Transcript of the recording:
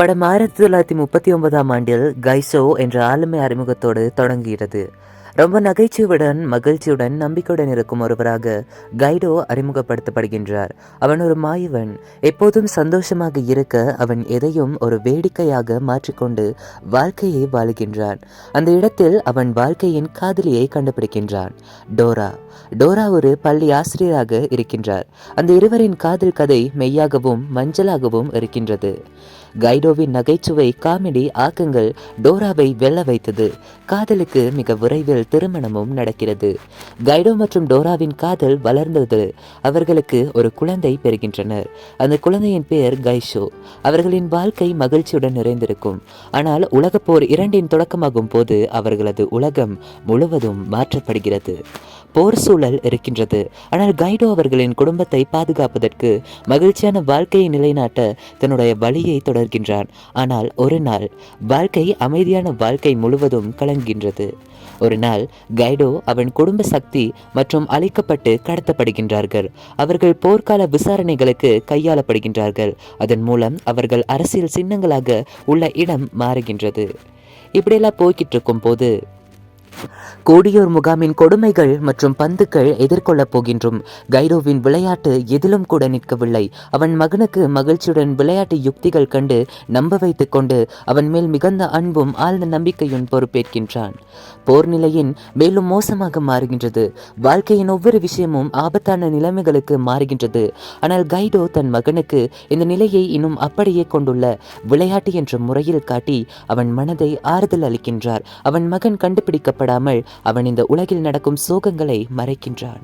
படம் ஆயிரத்தி தொள்ளாயிரத்தி முப்பத்தி ஒன்பதாம் ஆண்டில் கைசோ என்ற ஆளுமை அறிமுகத்தோடு தொடங்குகிறது. ரொம்ப நகைச்சுவுடன் மகிழ்ச்சியுடன் நம்பிக்கையுடன் இருக்கும் ஒருவராக கைடோ அறிமுகப்படுத்தப்படுகின்றார். அவன் ஒரு மாயவன். எப்போதும் சந்தோஷமாக இருக்க அவன் எதையும் ஒரு வேடிக்கையாக மாற்றிக்கொண்டு வாழ்க்கையை வாழுகின்றான். அந்த இடத்தில் அவன் வாழ்க்கையின் காதலியை கண்டுபிடிக்கின்றான். டோரா. டோரா ஒரு பள்ளி ஆசிரியராக இருக்கின்றார். அந்த இருவரின் காதல் கதை மெய்யாகவும் மஞ்சளாகவும் இருக்கின்றது. கைடோவின் நகைச்சுவை காமெடி ஆக்கங்கள் டோராவை வெல்ல வைத்தது. காதலுக்கு மிக விரைவில் திருமணமும் நடக்கிறது. கைடோ மற்றும் டோராவின் காதல் வளர்ந்தது. அவர்களுக்கு ஒரு குழந்தை பெறுகின்றனர். அந்த குழந்தையின் பெயர் கைஷோ. அவர்களின் வாழ்க்கை மகிழ்ச்சியுடன் நிறைந்திருக்கும். ஆனால் உலகப்போர் இரண்டின் தொடக்கமாகும் போது அவர்களது உலகம் முழுவதும் மாற்றப்படுகிறது. போர் சூழல் இருக்கின்றது. ஆனால் கைடோ அவர்களின் குடும்பத்தை பாதுகாப்பதற்கு மகிழ்ச்சியான வாழ்க்கையை நிலைநாட்ட தன்னுடைய வழியை தொடர்கின்றான். ஆனால் ஒரு நாள் வாழ்க்கை அமைதியான வாழ்க்கை முழுவதும் கலங்குகின்றது. ஒரு நாள் கைடோ அவன் குடும்ப சக்தி மற்றும் அழைக்கப்பட்டு கடத்தப்படுகின்றார்கள். அவர்கள் போர்க்கால விசாரணைகளுக்கு கையாளப்படுகின்றார்கள். அதன் மூலம் அவர்கள் அரசியல் சின்னங்களாக உள்ள இடம் மாறுகின்றது. இப்படியெல்லாம் போய்கிட்டு இருக்கும் போது கோடியோர் முகாமின் கொடுமைகள் மற்றும் பந்துக்கள் எதிர்கொள்ளப் போகின்றோம். கைரோவின் விளையாட்டு எதிலும் கூட நிற்கவில்லை. அவன் மகனுக்கு மகிழ்ச்சியுடன் விளையாட்டு யுக்திகள் கண்டு நம்ப வைத்துக் கொண்டு அவன் மேல் மிகுந்த அன்பும் ஆழ்ந்த நம்பிக்கையும் பொறுப்பேற்கின்றான். போர் நிலையின் மேலும் மோசமாக மாறுகின்றது. வாழ்க்கையின் ஒவ்வொரு விஷயமும் ஆபத்தான நிலைமைகளுக்கு மாறுகின்றது. ஆனால் கைடோ தன் மகனுக்கு இந்த நிலையை இன்னும் அப்படியே கொண்டுள்ள விளையாட்டு என்ற முறையில் காட்டி அவன் மனதை ஆறுதல் அளிக்கின்றார். அவன் மகன் கண்டுபிடிக்கப்படாமல் அவன் இந்த உலகில் நடக்கும் சோகங்களை மறைக்கின்றான்.